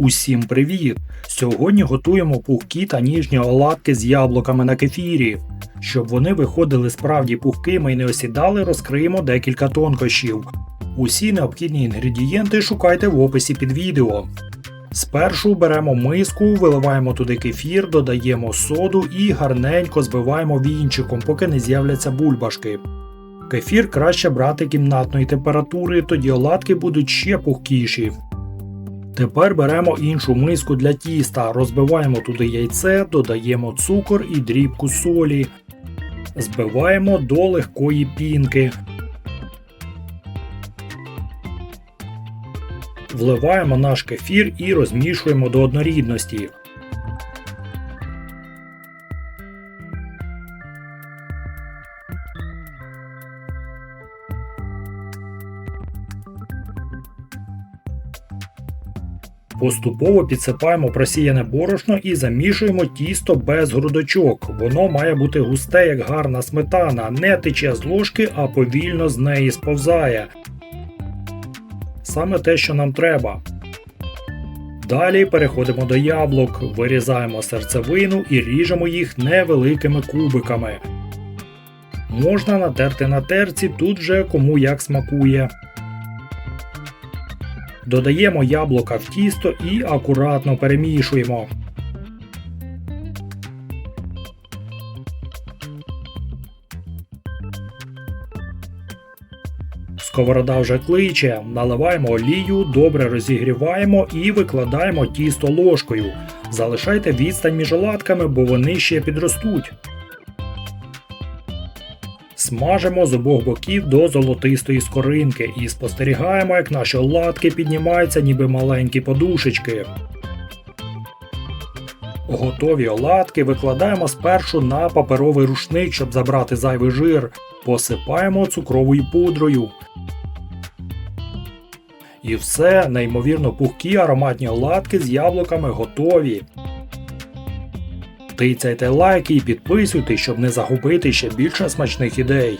Усім привіт! Сьогодні готуємо пухкі та ніжні оладки з яблуками на кефірі. Щоб вони виходили справді пухкими і не осідали, розкриємо декілька тонкощів. Усі необхідні інгредієнти шукайте в описі під відео. Спершу беремо миску, виливаємо туди кефір, додаємо соду і гарненько збиваємо вінчиком, поки не з'являться бульбашки. Кефір краще брати кімнатної температури, тоді оладки будуть ще пухкіші. Тепер беремо іншу миску для тіста, розбиваємо туди яйце, додаємо цукор і дрібку солі. Збиваємо до легкої пінки. Вливаємо наш кефір і розмішуємо до однорідності. Поступово підсипаємо просіяне борошно і замішуємо тісто без грудочок. Воно має бути густе, як гарна сметана, не тече з ложки, а повільно з неї сповзає. Саме те, що нам треба. Далі переходимо до яблук, вирізаємо серцевину і ріжемо їх невеликими кубиками. Можна натерти на терці, тут же кому як смакує. Додаємо яблука в тісто і акуратно перемішуємо. Сковорода вже кличе, наливаємо олію, добре розігріваємо і викладаємо тісто ложкою. Залишайте відстань між оладками, бо вони ще підростуть. Смажимо з обох боків до золотистої скоринки і спостерігаємо, як наші оладки піднімаються, ніби маленькі подушечки. Готові оладки викладаємо спершу на паперовий рушник, щоб забрати зайвий жир. Посипаємо цукровою пудрою. І все, неймовірно пухкі ароматні оладки з яблуками готові. Тицяйте лайки і підписуйтесь, щоб не загубити ще більше смачних ідей.